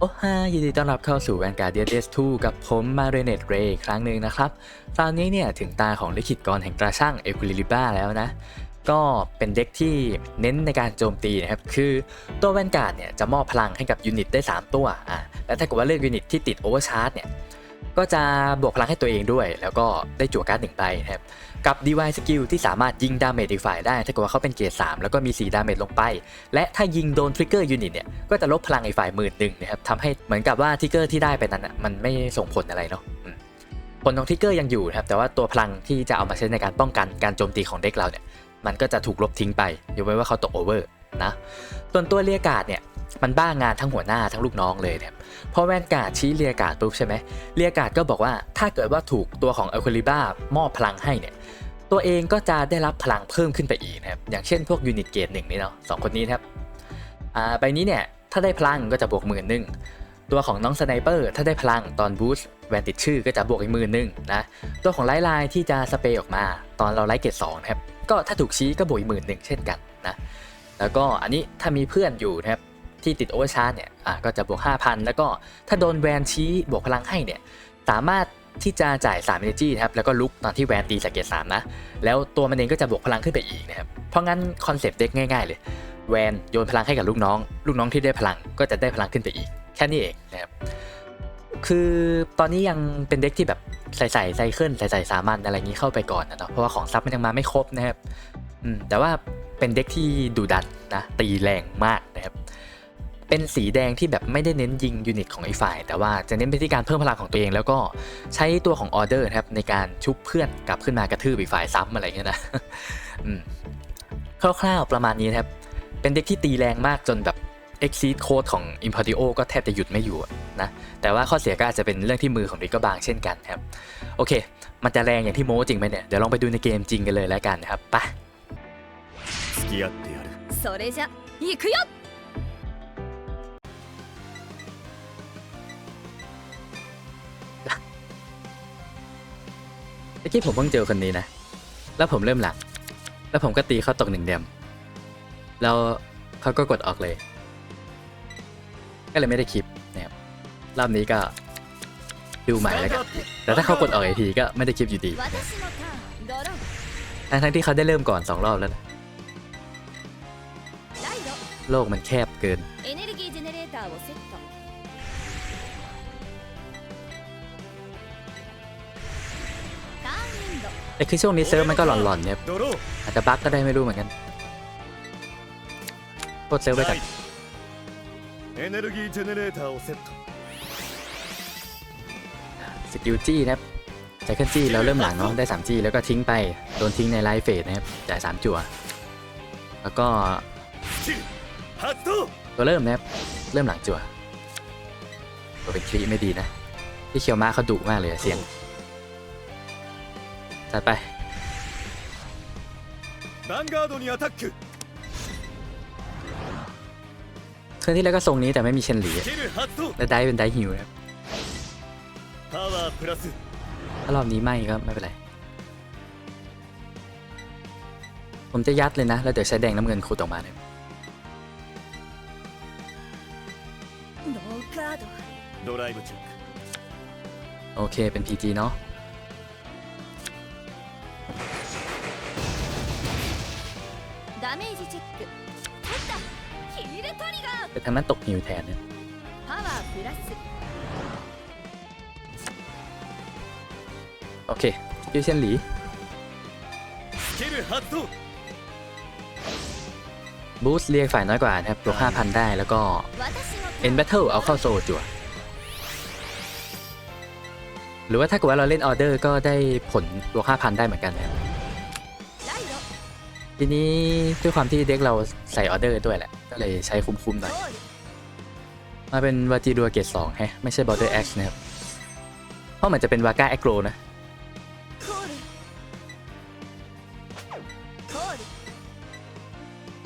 โอ้ฮายินดีต้อนรับเข้าสู่ Vanguard DS 2กับผมมาเรเนตเรย์ครั้งหนึ่งนะครับ ตอนนี้เนี่ยถึงตาของลิขิตกรแห่งตราช่างเอคุลิลิบ้าแล้วนะ ก็เป็นเด็กที่เน้นในการโจมตีนะครับ คือตัวแวนการ์ดเนี่ยจะมอบพลังให้กับยูนิตได้ 3 ตัวอะและถ้าเกิดว่าเลือกยูนิตที่ติดโอเวอร์ชาร์จเนี่ยก็จะบวกพลังให้ตัวเองด้วย แล้วก็ได้จั่วการ์ดหนึ่งใบนะครับ กับ DY Skill ที่สามารถยิงดาเมจอีกฝ่ายได้ถ้าเกิดว่าเขาเป็นเกรด3แล้วก็มี 4 ดาเมจลงไป และถ้ายิงโดนทริกเกอร์ยูนิตเนี่ยก็จะลบพลังอีกฝ่ายหมื่นหนึ่งนะครับทำให้เหมือนกับว่าทริกเกอร์ที่ได้ไปนั้นอะมันไม่ส่งผลอะไรเนาะผลของทริกเกอร์ยังอยู่นะครับแต่ว่าตัวพลังที่จะเอามาใช้ในการป้องกันการโจมตีของเด็กเราเนี่ยมันก็จะถูกลบทิ้งไปยกเว้นว่าเขาตกโอเวอร์นะส่วนตัวเรียกาดเนี่ยมันบ้างานทั้งหัวหน้าทั้งลูกน้องเลยเนี่ยพอแวนการ์ดชี้เรียกาดปุ๊บใช่ไหมเรียกาดก็บอกว่าถ้าเกิดว่าถูกตัวของอัลคลิบ้ามอบพลังให้เนี่ย ตัวเองก็จะได้รับพลังเพิ่มขึ้นไปอีกนะครับ อย่างเช่นพวกยูนิตเกรดหนึ่งนี่เนาะสองคนนี้นะครับอ่าใบนี้เนี่ยถ้าได้พลังก็จะบวกหมื่นหนึ่งตัวของน้องสไนเปอร์ถ้าได้พลังตอนบูสต์แวนติดชื่อก็จะบวกอีกหมื่นหนึ่งนะตัวของไลท์ไลน์ที่จะสเปรย์ออกมา ตอนเราไลท์เกรดสองนะครับก็ถ้าถูกชี้ก็บวกอีกหมื่นหนึ่งเช่นกันนะแล้วก็อันนี้ถ้ามีเพื่อนอยู่นะครับที่ติดโอเวอร์ชาร์จเนี่ยอะก็จะบวก 5,000 แล้วก็ถ้าโดนแวนชี้บวกพลังให้เนี่ยสามารถ ที่จะจ่าย3 energy นะครับแล้วก็ลุกตอนที่แวนตีจากเกรด3นะ แล้วตัวมันเองก็จะบวกพลังขึ้นไปอีกนะครับ เพราะงั้นคอนเซปต์เด็กง่ายๆเลย แวนโยนพลังให้กับลูกน้อง ลูกน้องที่ได้พลังก็จะได้พลังขึ้นไปอีก แค่นี้เองนะครับ คือตอนนี้ยังเป็นเด็กที่แบบใส่ใส่ไซเคิลใส่ใส่สามัญอะไรนี้เข้าไปก่อนนะเนาะเพราะว่าของซับมันยังมาไม่ครบนะครับอืมแต่ว่าเป็นเด็กที่ดุดันนะตีแรงมากนะครับ เป็นสีแดงที่แบบไม่ได้เน้นยิงยูนิตของไอ้ฝ่าย แต่ว่าจะเน้นไปที่การเพิ่มพลังของตัวเอง แล้วก็ใช้ตัวของออเดอร์นะครับในการชุบเพื่อนกลับขึ้นมากระทืบอีกฝ่ายซ้ำอะไรเงี้ยนะ อืมคร่าวๆประมาณนี้นะครับ เป็นเด็กที่ตีแรงมากจนแบบ exceed code ของ Impartio ก็แทบจะหยุดไม่อยู่อะนะ แต่ว่าข้อเสียก็อาจจะเป็นเรื่องที่มือของเด็กก็บางเช่นกันครับ โอเค มันจะแรงอย่างที่โม้จริงไหมเนี่ย เดี๋ยวลองไปดูในเกมจริงกันเลยแล้วกันนะครับไป 付き合ってやるそれじゃ行くよ มื่อกี้ผมเพิ่งเจอคนนี้นะ แล้วผมเริ่มหลัก แล้วผมก็ตีเขาตกหนึ่งเดียม แล้วเขาก็กดออกเลย ก็เลยไม่ได้คลิปนะครับ รอบนี้ก็ดูใหม่แล้วกัน แต่ถ้าเขากดออกอีกทีก็ไม่ได้คลิปอยู่ดี ทั้งทนที่เขาได้เริ่มก่อนสองรอบแล้วนะ โลกมันแคบเกิน ไอ้คือช่วงนี้เซิร์ฟมันก็หลอนๆเนี่ยอาจจะบั๊กก็ได้ไม่รู้เหมือนกันโคตรเซิร์ฟไปกันสกิลจี้นะครับจ่ายขึ้นจี้แล้วเริ่มหลังเนาะได้3จี้แล้วก็ทิ้งไป โดนทิ้งในไลฟ์เฟสนะครับจ่าย3จั่ว แล้วก็ตัวเริ่มนะครับเริ่มหลังจั่วตัวเป็นคลีไม่ดีนะที่เคียวมาเขาดุมากเลยเสียง จัดไปเคลื่อนที่แล้วก็ทรงนี้แต่ไม่มีเชนหลีและได้เป็นได้ฮิวครับถ้ารอบนี้ไม่ก็ไม่เป็นไร ผมจะยัดเลยนะ แล้วเดี๋ยวใช้แดงน้ำเงินคูดออกมาเลยโอเคเป็น PG เนาะ ทางนั้นตกหิวแทนเนี่ยโอเคยูเซีนหลีบูสเรียกฝ่ายน้อยกว่านะครับบวก5,000 ได้แล้วก็เอ็นแบทเทิลเอาเข้าโซจัวหรือว่าถ้าเกิดว่าเราเล่นออเดอร์ก็ได้ผลบวก5,000 ได้เหมือนกันนะทีนี้ด้วยความที่เด็กเราใส่ออเดอร์ด้วยแหละ ก็เลยใช้คุ้มๆหน่อย มาเป็นวาจิดัวเกตสองฮะไม่ใช่บอลเดอร์แอคนะครับ เพราะมันจะเป็นวาก้าแอคโกรนะ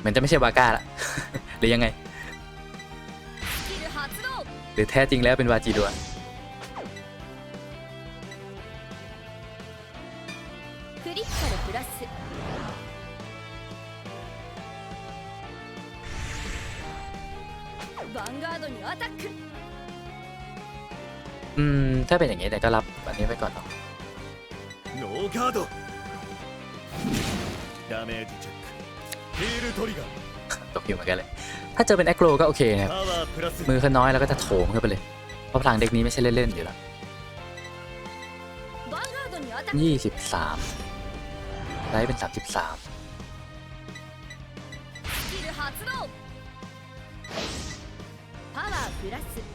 มันจะไม่ใช่วาก้าละหรือยังไง หรือแท้จริงแล้วเป็นวาจิดัวอืม ถ้าเป็นอย่างนี้แต่ก็รับอันนี้ไว้ก่อนเนาะ ノーガードダメージチェックヒールトリガー ตกอยู่เหมือนกันเลย ถ้าเจอเป็นแอคโรก็โอเคนะครับ パワープラス มือเขาน้อยแล้วก็จะโถมเข้าไปเลย เพราะพลังเด็กนี้ไม่ใช่เล่น ๆ อยู่แล้ว ヴァンガードにアタックยี่สิบสามไลท์เป็นสามสิบสาม スキル発動パワープラス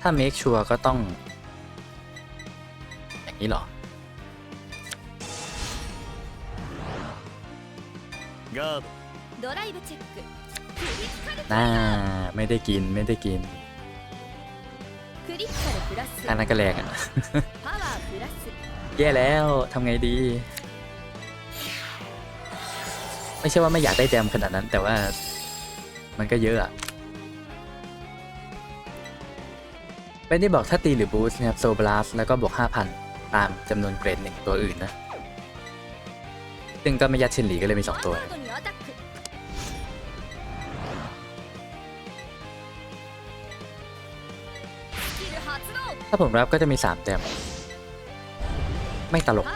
ถ้า make sure ก็ต้อง อย่างนี้หรอน่าไม่ได้กินไม่ได้กินอันนั้นก็แรงอะ แย่แล้วทำไงดี ไม่ใช่ว่าไม่อยากได้แจมขนาดนั้นแต่ว่ามันก็เยอะอะ ไม่ได้บอกถ้าตีหรือบูสต์นะครับโซบลาสแล้วก็บวก 5,000 ตามจำนวนเกรดหนึ่งตัวอื่นนะ ซึ่งก็ไม่ยัดเชนหลีก็เลยมี 2 ตัว ถ้าผมรับก็จะมี 3 แต้มไม่ตลก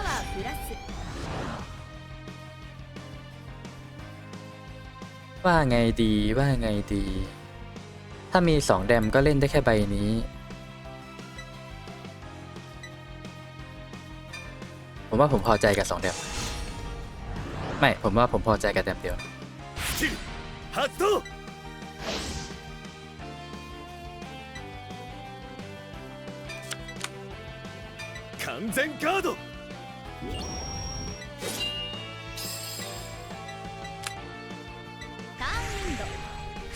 ว่าไงดีว่าไงดี ถ้ามี 2 แดมก็เล่นได้แค่ใบนี้ ผมว่าผมพอใจกับสองแต้วไม่ ผมว่าผมพอใจกับแต่เดียว完全ガード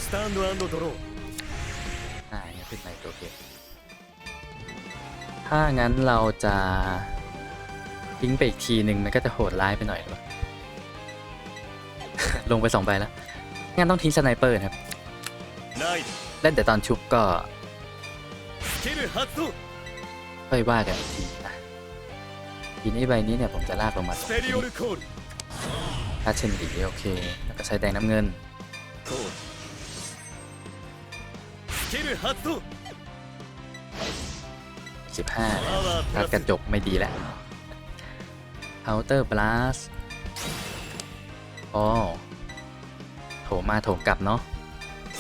スタンドドローาเนี่ยขึ้นไปตัวเกมถ้างั้นเราจะ ทิ้งไปอีกทีหนึ่งมันก็จะโหดร้ายไปหน่อยหรือเปล่า ลงไปสองใบแล้ว งั้นต้องทิ้งสไนเปอร์นะครับ เล่นแต่ตอนชุบก็ค่อยว่ากันทีนะทีนี้ใบนี้เนี่ยผมจะลากลงมาถ้าเช่นดีโอเค แล้วก็ใช้แดงน้ำเงินสิบห้าการกระจกไม่ดีแล้ว Outer Blast อ๋อโถมาโถกลับเนาะ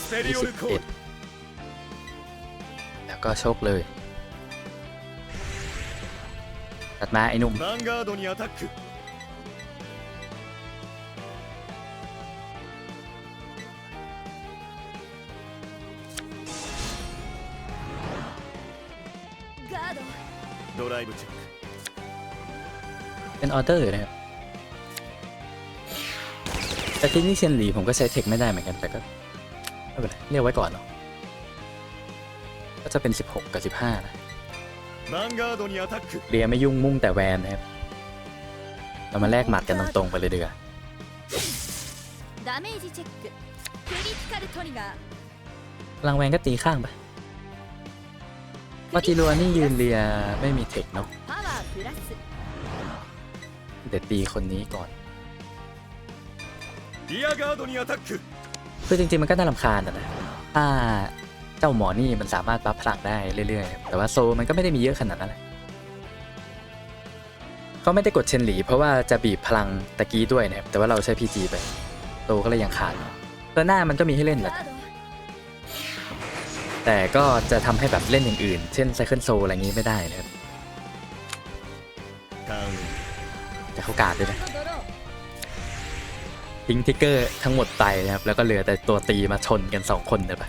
21แล้วก็โชคเลย ตัดมาไอ้หนุ่มドライブ中็นออเดอร์นะครับแต่ที่นี่เซียนหลีผมก็ใช้เทคไม่ได้เหมือนกัน แต่ก็ไม่เป็นไรเรียกไว้ก่อนเนาะก็จะเป็น 16 กับ 15นะเรียไม่ยุ่งมุ่งแต่แวนนะครับ เรามาแลกหมัดกันตรงๆไปเลยเดือพลังแวนก็ตีข้างไปมาติลัวนี่ยืนเรียไม่มีเทคเนาะ เดี๋ยวตีคนนี้ก่อนคือจริงๆมันก็น่ารำคาญแต่นะถ้าเจ้าหมอนี่มันสามารถบัฟพลังได้เรื่อยๆ แต่ว่าโซมันก็ไม่ได้มีเยอะขนาดนั้นเลยเขาไม่ได้กดเชนหลี เพราะว่าจะบีบพลังตะกี้ด้วยนะครับ แต่ว่าเราใช้พีจีไป โตก็เลยยังขาดตัวหน้ามันก็มีให้เล่นแหละ แต่ก็จะทำให้แบบเล่นอย่างอื่น เช่นไซเคิลโซอะไรอย่างนี้ไม่ได้นะครับ แต่เขากาดด้วยนะทิ้งทิกเกอร์ทั้งหมดไปนะครับ แล้วก็เหลือแต่ตัวตีมาชนกันสองคนเลยปะ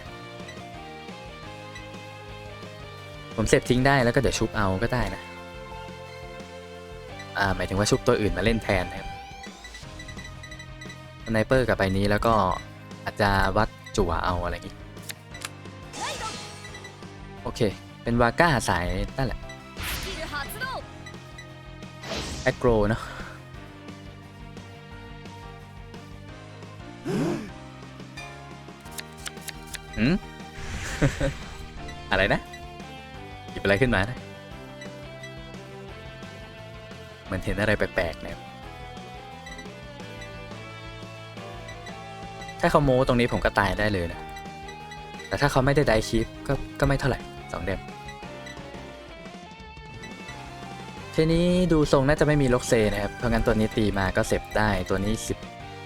ผมเสร็จทิ้งได้แล้วก็เดี๋ยวชุบเอาก็ได้นะ อ่าหมายถึงว่าชุบตัวอื่นมาเล่นแทนนะครับสไนเปอร์กับไปนี้แล้วก็อาจจะวัดจั่วเอาอะไรอย่างงี้ โอเค เป็นวาก้าสายนั่นแหละแอคโกรเนาะ หืม อะไรนะหยิบอะไรขึ้นมานะเหมือนเห็นอะไรแปลกๆนะครับถ้าเขาโม้ตรงนี้ผมก็ตายได้เลยนะ แต่ถ้าเขาไม่ได้ไดคีปก็ก็ไม่เท่าไหร่สองเดมทีนี้ดูทรงน่าจะไม่มีล็อกเซนะครับ เพราะงั้นตัวนี้ตีมาก็เสพได้ ตัวนี้สิบ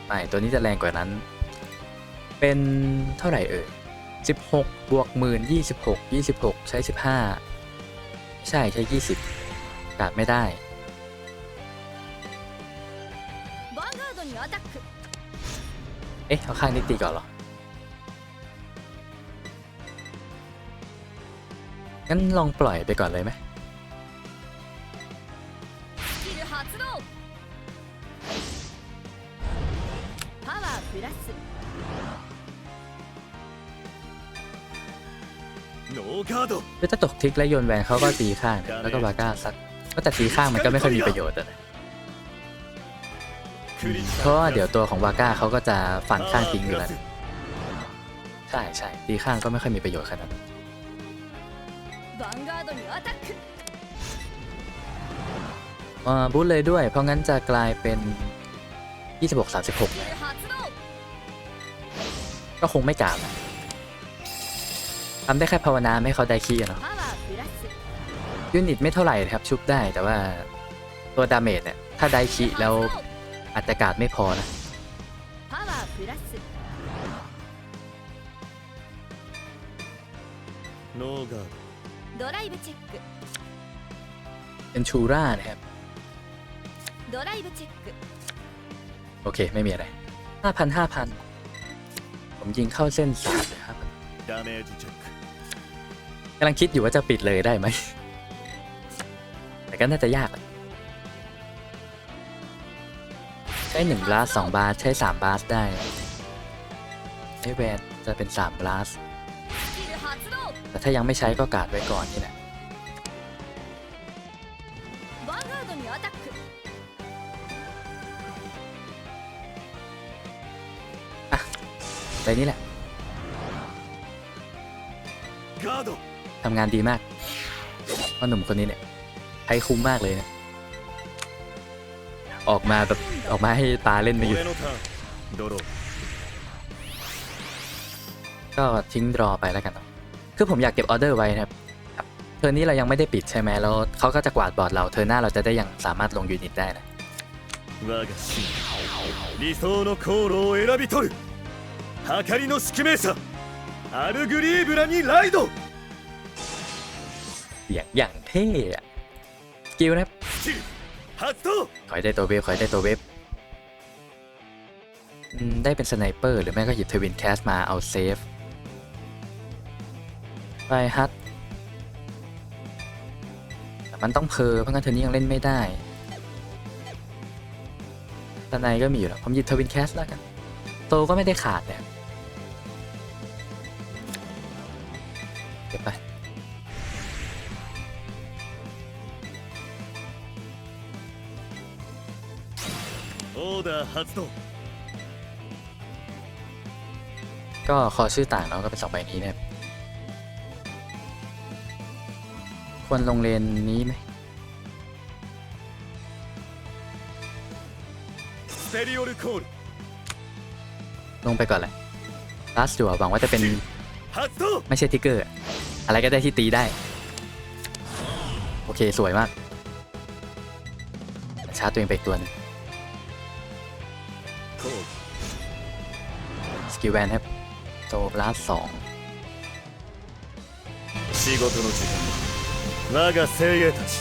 ไม่ตัวนี้จะแรงกว่านั้น เป็นเท่าไหร่เอ่ย16 บวกหมื่น26 26 ใช้ 15 ใช่ใช้ 20ขาดไม่ได้เอ๊ะเอาข้างนี้ติก่อนเหรอ งั้นลองปล่อยไปก่อนเลยไหม คือถ้าตกทิกและโยนแวนเขาก็ตีข้างแล้วก็บาก้าซักก็แต่ตีข้างมันก็ไม่ค่อยมีประโยชน์อะนะเพราะว่าเดี๋ยวตัวของบาก้าเขาก็จะฟันข้างทิ้งอยู่แล้วใช่ใช่ตีข้างก็ไม่ค่อยมีประโยชน์ขนาดนั้นบูทเลยด้วย เพราะงั้นจะกลายเป็น 26 36 ก็คงไม่กาบนะ ทำได้แค่ภาวนาไม่เขาได้คีย์หรอยูนิตไม่เท่าไหร่ครับชุบได้แต่ว่าตัวดาเมจเนี่ยถ้าได้คีย์แล้วอัตกาศไม่พอนะเป็นชูร่านะครับโอเค ไม่มีอะไร 5,000 5,000 ผมยิงเข้าเส้นสามเลยครับาเมจำลังคิดอยู่ว่าจะปิดเลยได้ไหม แต่ก็น่าจะยาก ใช้หนึ่งบลัสสองบลัสใช้สามบลัสได้ไอแวนจะเป็นสามบลัสแต่ถ้ายังไม่ใช้ก็กาดไว้ก่อนนี่แหละไปนี่แหละ ทำงานดีมากว่าหนุ่มคนนี้เนี่ยใช้คุ้มมากเลยนะออกมาแบบออกมาให้ตาเล่นไม่หยุดก็ทิ้งรอไปแล้วกัน คือผมอยากเก็บออเดอร์ไว้นะครับเทอร์นี้เรายังไม่ได้ปิดใช่ไหมแล้วเขาก็จะกวาดบอร์ดเราเทอร์หน้าเราจะได้ยังสามารถลงยูนิตได้นะ我が เสียงอย่างเท่อะสกิลนะครับขอได้ตัวเว็บคอยได้ตัวเว็บได้เป็นสไนเปอร์หรือไม่ก็หยิบเทวินแคสมาเอาเซฟไปฮัทแต่มันต้องเพอเพราะงั้นเธอนี้ยังเล่นไม่ได้ตนายก็มีอยู่แล้วผมหยิบเทวินแคสแล้วกัน โตก็ไม่ได้ขาดเนี่ยเดี๋ยวไป オーダー発動 ก็คอชื่อต่างเนาะก็เป็นสองใบนี้นะครับควรลงเลนนี้ไหม ステリオルコール ลงไปก่อนแหละลาสจัวหวังว่าจะเป็น 発動 ไม่ใช่ทิกเกอร์อะอะไรก็ได้ที่ตีได้ โอเค สวยมาก ชาร์จตัวเองไปอีกตัวหนึง กิลแวนครับโซลาสสอง 仕事の時間だ我が精鋭たち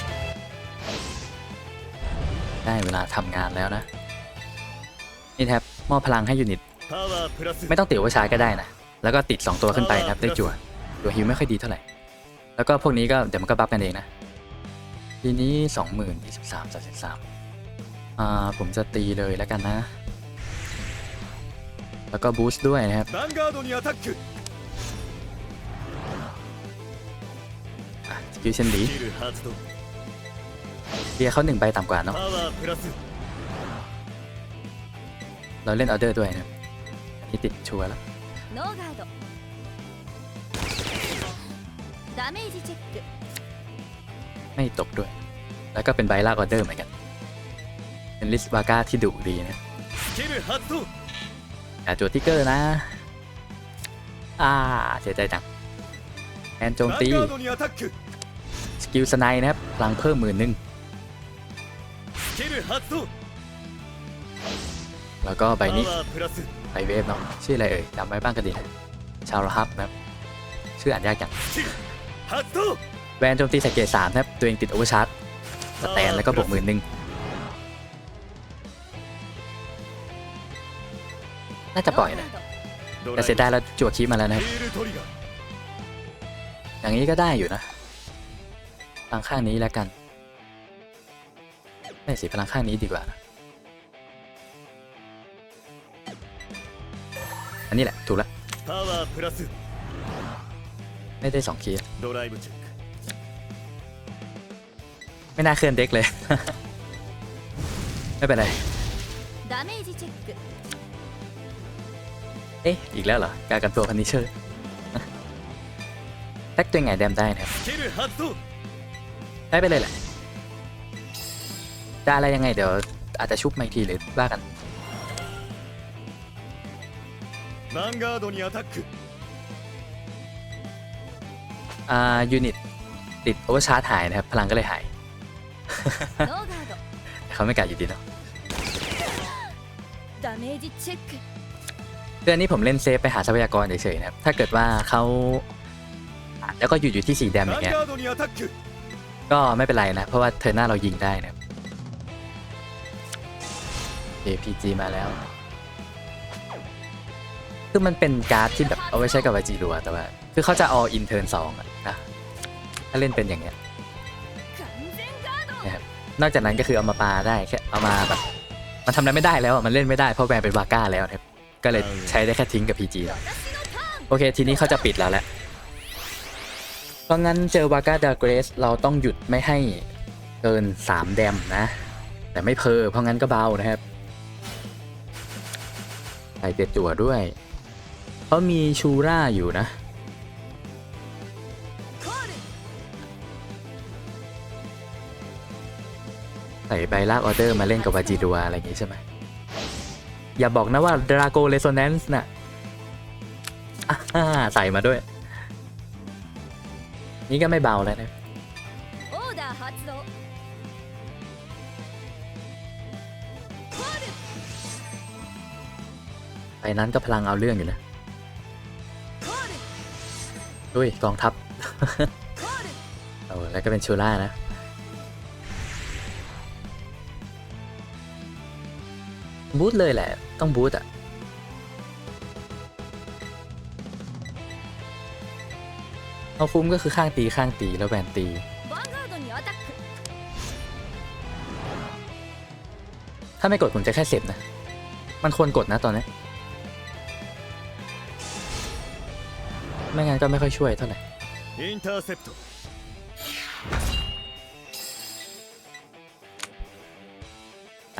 ได้เวลาทำงานแล้วนะ นี่ครับมอบพลังให้ยูนิต パワープラス ไม่ต้องติดว่าชาร์จก็ได้นะ แล้วก็ติด 2 ตัวขึ้นไปนะครับได้จั่วตัวฮิวไม่ค่อยดีเท่าไหร่ แล้วก็พวกนี้ก็เดี๋ยวมันก็บัฟกันเองนะ ทีนี้ 20,000 23 33อ่าผมจะตีเลยแล้วกันนะ แล้วก็บูสต์ด้วยนะครับสกิวเชนดีเบียเขาหนึ่งใบต่ำกว่าเนาะเราเล่นออเดอร์ด้วยนะนี่ติดชัวร์แล้วไม่ตกด้วย แล้วก็เป็นใบลากออเดอร์เหมือนกัน เป็นลิสบาก้าที่ดุดีนะ อย่าจดทิกเกอร์นะ อ่าเสียใจจังแอนโจมตี สกิลสไนนะครับ พลังเพิ่มหมื่นหนึ่งแล้วก็ใบนี้ใบเวฟเนาะชื่ออะไรเอ่ยจำไว้บ้างก็ดีชาวรฮับนะครับ ชื่ออ่านยากจังแวนโจมตีใส่เกตสามนะครับ ตัวเองติดโอเวอร์ชาร์จสแตนแล้วก็บวกหมื่นหนึ่ง น่าจะปล่อยนะแต่เสียด้แล้วจวดคีมาแล้วนะอย่างนี้ก็ได้อยู่นะพลังข้างนี้แล้วกันไม่สิพลังข้างนี้ดีกว่า อันนี้แหละ ถูกแล้วไม่ได้สองคีไม่น่าเคลื่อนเด็กเลย ไม่เป็นไร เอ๊ะ อีกแล้วเหรอ การกันตัวพันนิเชอร์แท็กตัวไงแดมได้นะครับ ได้ไปเลยแหละ ได้อะไรยังไงเดี๋ยว อาจจะชุบมาอีกทีหรือว่ากันอ่ายูนิตติดโอเวอร์ชาร์จหายนะครับ พลังก็เลยหายเขาไม่กล้าอยู่ดีเนาะ เดือันนี้ผมเล่นเซฟไปหาทรัพยากรเฉยๆนะครับ ถ้าเกิดว่าเขาแล้วก็อยู่อยู่ที่สีแดงอย่างเงี้ย ก็ไม่เป็นไรนะ เพราะว่าเธอหน้าเรายิงได้นะครับ APG มาแล้ว คือมันเป็นการ์ดที่แบบเอาไว้ใช้กับไวจีรัวแต่ว่า คือเขาจะเอาอินเทอร์นสองนะ ถ้าเล่นเป็นอย่างเงี้ยนะครับนอกจากนั้นก็คือเอามาปาได้แค่เอามาแบบมันทำอะไรไม่ได้แล้วมันเล่นไม่ได้เพราะแบนเป็นวาก้าแล้วครับ ก็เลยใช้ได้แค่ทิ้งกับ PG โอเค ทีนี้เขาจะปิดแล้วแหละ เพราะงั้นเจอวากาดาเกรสเราต้องหยุดไม่ให้เกิน3เดมนะ แต่ไม่เพอเพราะงั้นก็เบานะครับใส่เตีจั่วด้วยเพราะมีชูร่าอยู่นะใส่ใบลากออเดอร์มาเล่นกับวาจิดัวอะไรอย่างงี้ใช่ไหม อย่าบอกนะว่าดราโกเรโซแนนซ์น่ะใส่มาด้วย นี่ก็ไม่เบาแล้วนะไอ้นั้นก็พลังเอาเรื่องอยู่นะด้วยกองทัพ เอาแล้วก็เป็นชูล่านะ บูตเลยแหละ ต้องบูตอะเอาคุ้มก็คือข้างตีข้างตีแล้วแบนตี ถ้าไม่กดผมจะแค่เสพนะ มันควรกดนะตอนนี้ ไม่งั้นก็ไม่ค่อยช่วยเท่าไหร่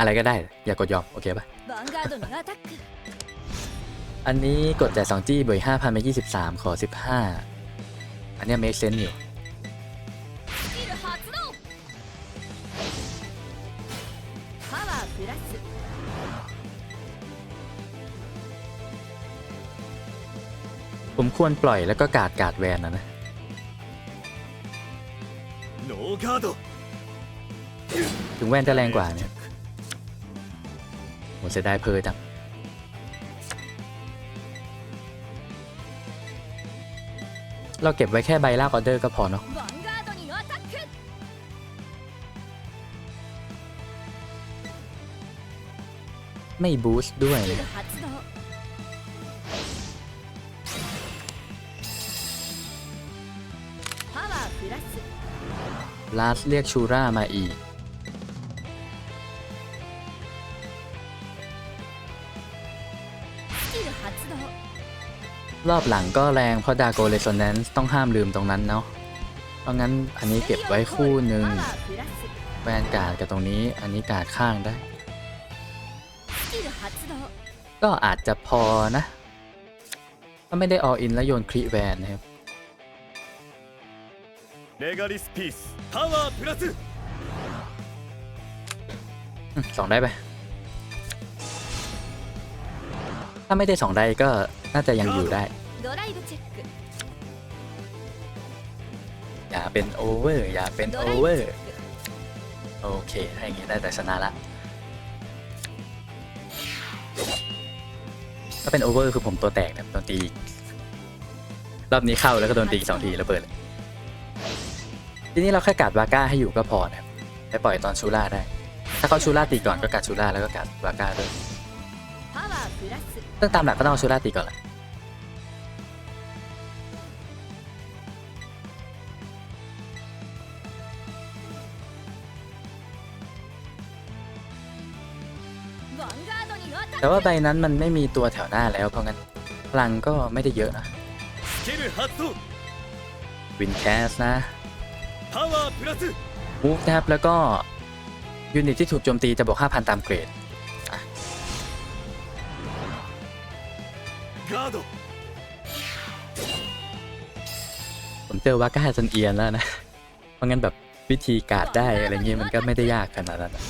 อะไรก็ได้ อย่ากกดยอม โอเคปะอันนี้กดจ่ายสองจี้บวยห้าพันเป็นยี่สิบสามขอสิบห้าอันนี้ make sense อยู่ผมควรปล่อยแล้วก็กาดกาดแวนนะนะถึงแวนจะแรงกว่าเนี่ย ผมจะได้เพอจังเราเก็บไว้แค่ใบลากออเดอร์ก็พอเนาะไม่บูสต์ด้วย ลาสเรียกชูร่ามาอีก รอบหลังก็แรงเพราะดาโกเรโซแนนซ์ต้องห้ามลืมตรงนั้นเนาะ เพราะงั้นอันนี้เก็บไว้คู่หนึ่งแวนกาดกับตรงนี้ อันนี้กาดข้างได้ ก็อาจจะพอนะ ถ้าไม่ได้ออินแล้วโยนคริแวนนะครับสองได้ไป ถ้าไม่ได้สองได้ก็ น่าจะยังอยู่ได้อย่าเป็นโอเวอร์อย่าเป็นโอเวอร์โอเคถ้าอย่างนี้ได้แต่ชนะละถ้าเป็นโอเวอร์คือผมตัวแตกนะโดนตีรอบนี้เข้าแล้วก็โดนตีสองทีแล้วเปิดเลยทีนี้เราแค่กัดวาก้าให้อยู่ก็พอนะครับไปปล่อยตอนชูล่าได้ ถ้าเขาชูล่าตีก่อนก็กัดชูล่าแล้วก็กัดวาก้าด้วย ซึ่งตามหลักก็ต้องเอาชุดราตรีก่อนแหละแต่ว่าใบนั้นมันไม่มีตัวแถวหน้าแล้วเพราะงั้นพลังก็ไม่ได้เยอะนะวินแคสนะมูฟนะครับแล้วก็ยูนิตที่ถูกโจมตีจะบวก 5,000 ตามเกรด ผมเจอวาก้าจนเอียนแล้วนะ เพราะงั้นแบบวิธีการดได้อะไรเงี้ยมันก็ไม่ได้ยากขนาดนั้นนะ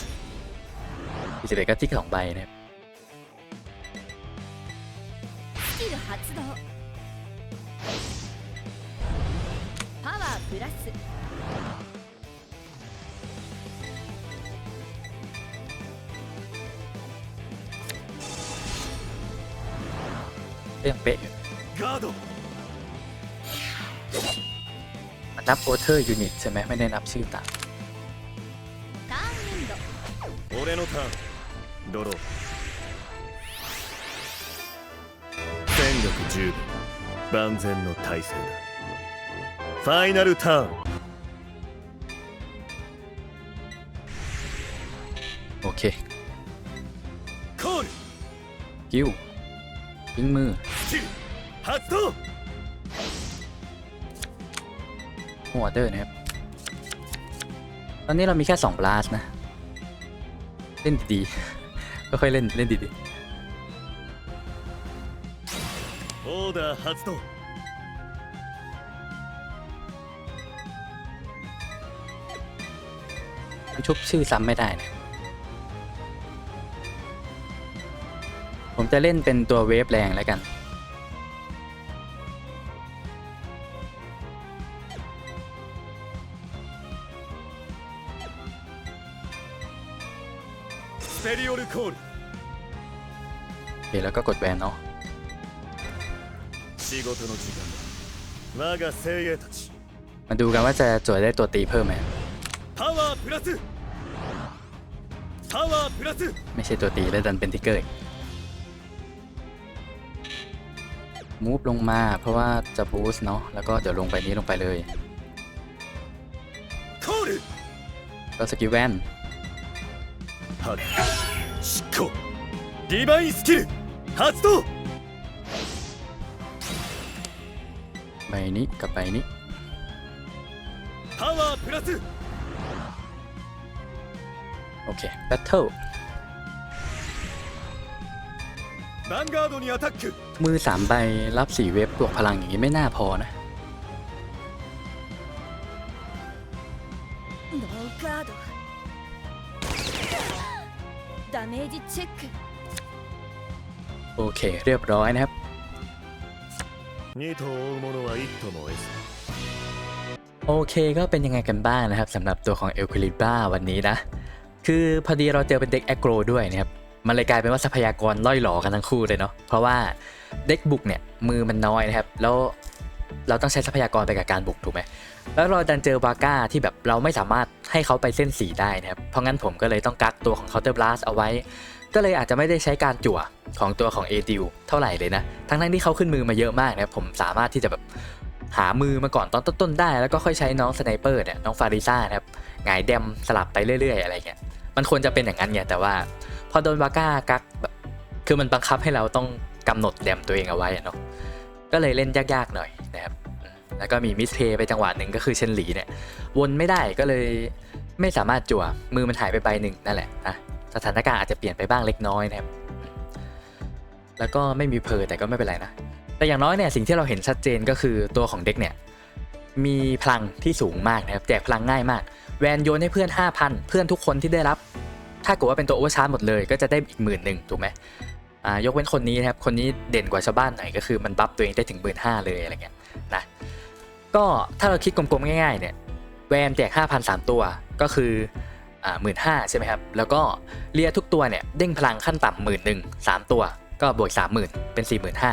พิเศษก็ทิกสองใบนะครับ スキル発動パワープラス ก็ยังเป๊ะอยู่ ガード มันนับโอเทอร์ยูนิตใช่ไหมไม่ได้นับชื่อต่าง ターンエンド俺のターンドロー戦力十分万全の体制だファイナルターン โอเค コール กิ้ว ทิ้งมือหัวเตอร์นะครับ ตอนนี้เรามีแค่2บลัสนะ เล่นดีก็ค่อยเล่นเล่นดีๆโอเดอร์ฮัตโตชุบชื่อซ้ำไม่ได้นะ ผมจะเล่นเป็นตัวเวฟแรงแล้วกัน スペリオルコール โอเคแล้วก็กดแวนเนาะ 仕事の時間だ我が精鋭たち มาดูกันว่าจะจวดได้ตัวตีเพิ่มไหม パワープラスパワープラス ไม่ใช่ตัวตีแล้วดันเป็นทิกเกอร์อีก มูฟลงมาเพราะว่าจะบูสต์เนาะ แล้วก็เดี๋ยวลงไปนี้ลงไปเลย コール ก็สกิลแวน ハル執行ディバインスキル発動 ใบนี้กับใบนี้ パワープラス โอเคแบทเทิล มือสามใบรับสี่เวฟบวกพลังอย่างนี้ไม่น่าพอนะ ノーガードダメージチェック โอเค เรียบร้อยนะครับ 2頭追う者は1頭も得ず โอเคก็เป็นยังไงกันบ้างนะครับสำหรับตัวของเอลค l ลิบ้าวันนี้นะ คือพอดีเราเจอเป็นเด็กแอ g โกรด้วยนะครับ มันเลยกลายเป็นว่าทรัพยากรล่อยหลอกันทั้งคู่เลยเนาะเพราะว่าเด็กบุกเนี่ยมือมันน้อยนะครับ แล้วเราต้องใช้ทรัพยากรไปกับการบุกถูกไหมแล้วเราดันเจอบาก้าที่แบบเราไม่สามารถให้เขาไปเส้นสีได้นะครับ เพราะงั้นผมก็เลยต้องกักตัวของ Counter Blast เอาไว้ ก็เลยอาจจะไม่ได้ใช้การจั่วของตัวของ a d i l เท่าไหร่เลยนะ ทั้งทั้งที่เขาขึ้นมือมาเยอะมากนะครับผมสามารถที่จะแบบหามือมาก่อนตอนต้นๆได้ แล้วก็ค่อยใช้น้องสไนเปอร์เนี่ยน้องฟาริซ่านะครับหงายแดมสลับไปเรื่อย ๆ อะไรเงี้ยมันควรจะเป็นอย่างนั้นไงแต่ว่า พอโดนบาก้ากักแบบคือมันบังคับให้เราต้องกำหนดแดมตัวเองเอาไว้อะเนาะก็เลยเล่นยากๆหน่อยนะครับแล้วก็มีมิสเพย์ไปจังหวะหนึ่งก็คือเชนหลีเนี่ยวนไม่ได้ก็เลยไม่สามารถจั่วมือมันหายไปใบหนึ่งนั่นแหละนะสถานการณ์อาจจะเปลี่ยนไปบ้างเล็กน้อยนะครับแล้วก็ไม่มีเพอร์แต่ก็ไม่เป็นไรนะแต่อย่างน้อยเนี่ยสิ่งที่เราเห็นชัดเจนก็คือตัวของเด็กเนี่ยมีพลังที่สูงมากนะครับแจกพลังง่ายมาก แวนโยนให้เพื่อน 5,000 เพื่อนทุกคนที่ได้รับ ถ้าเกิดว่าเป็นตัวโอเวอร์ชาร์จหมดเลยก็จะได้อีกหมื่นหนึ่งถูกไหมอ่ายกเว้นคนนี้นะครับ คนนี้เด่นกว่าชาวบ้านหน่อยก็คือมันบัฟตัวเองได้ถึงหมื่นห้าเลยอะไรเงี้ยนะก็ถ้าเราคิดกลมๆง่ายๆเนี่ยแวนแจกห้าพันสามตัวก็คืออ่าหมื่นห้าใช่ไหมครับ แล้วก็เลียทุกตัวเนี่ยเด้งพลังขั้นต่ำหมื่นหนึ่งสามตัว ก็บวกสามหมื่นเป็นสี่หมื่นห้า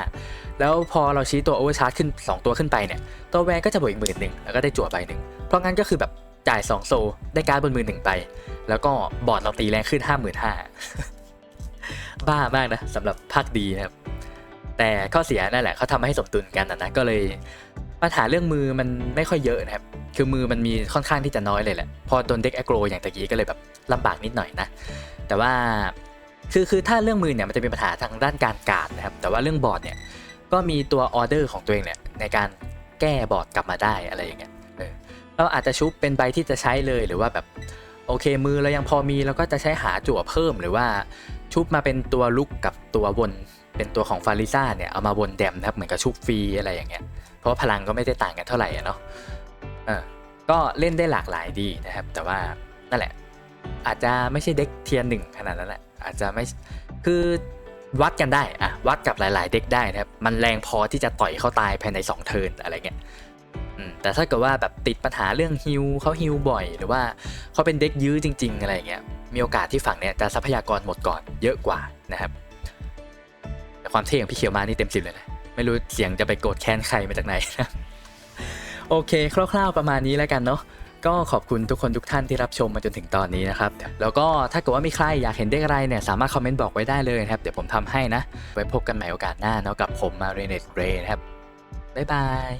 แล้วพอเราชี้ตัวโอเวอร์ชาร์จขึ้น 2 ตัวขึ้นไปเนี่ย ตัวแวนก็จะบวกอีกหมื่นหนึ่งแล้วก็ได้จั่วใบหนึ่งเพราะงั้นก็คือแบบจ่าย 2 โซ ได้การ์ดบนมือหนึ่งไป แล้วก็บอร์ดเราตีแรงขึ้น 5 5 0 0 0บ้ามากนะสำหรับภาคดีนะครับ แต่ข้อเสียนั่นแหละเขาทำให้สมดุลกันนะนะก็เลยปัญหาเรื่องมือมันไม่ค่อยเยอะนะครับ คือมือมันมีค่อนข้างที่จะน้อยเลยแหละ พอโดนเด็กแอโกรอย่างตะกี้ก็เลยแบบลำบากนิดหน่อยนะ แต่ว่าคือคือถ้าเรื่องมือเนี่ยมันจะมีปัญหาทางด้านการการดนะครับ แต่ว่าเรื่องบอร์ดเนี่ยก็มีตัวออเดอร์ของตัวเองเนี่ยในการแก้บอร์ดกลับมาได้อะไรอย่างเงี้ยเราอาจจะชุบเป็นใบที่จะใช้เลยหรือว่าแบบ โอเคมือเรายังพอมีเราก็จะใช้หาจั่วเพิ่มหรือว่าชุบมาเป็นตัวลุกกับตัววนเป็นตัวของฟาริซ่าเนี่ยเอามาวนแดมนะครับเหมือนกับชุบฟรีอะไรอย่างเงี้ยเพราะพลังก็ไม่ได้ต่างกันเท่าไหร่เนาะเออก็เล่นได้หลากหลายดีนะครับ แต่ว่านั่นแหละ อาจจะไม่ใช่เด็กเทียร์หนึ่งขนาดนั้นแหละอาจจะไม่คือวัดกันได้อะวัดกับหลาย ๆ เด็กได้นะครับมันแรงพอที่จะต่อยเข้าตายภายใน 2 เทิร์นอะไรเงี้ย แต่ถ้าเกิดว่าแบบติดปัญหาเรื่องฮิวเขาฮิวบ่อย หรือว่าเขาเป็นเด็กยื้อจริง ๆ อะไรเงี้ยมีโอกาสที่ฝั่งเนี้ยจะทรัพยากรหมดก่อนเยอะกว่านะครับแต่ความเท่ของพี่เขียวมานี่เต็มสิบเลยนะไม่รู้เสียงจะไปโกรธแค้นใครมาจากไหนนะโอเค คร่าวๆประมาณนี้แล้วกันเนาะก็ขอบคุณทุกคนทุกท่านที่รับชมมาจนถึงตอนนี้นะครับ แล้วก็ถ้าเกิดว่ามีใครอยากเห็นเด็กอะไรเนี่ยสามารถคอมเมนต์บอกไว้ได้เลยนะครับ เดี๋ยวผมทำให้นะ ไว้พบกันใหม่โอกาสหน้าเนาะกับผมมาเรเนตเรนะครับ บ๊ายบาย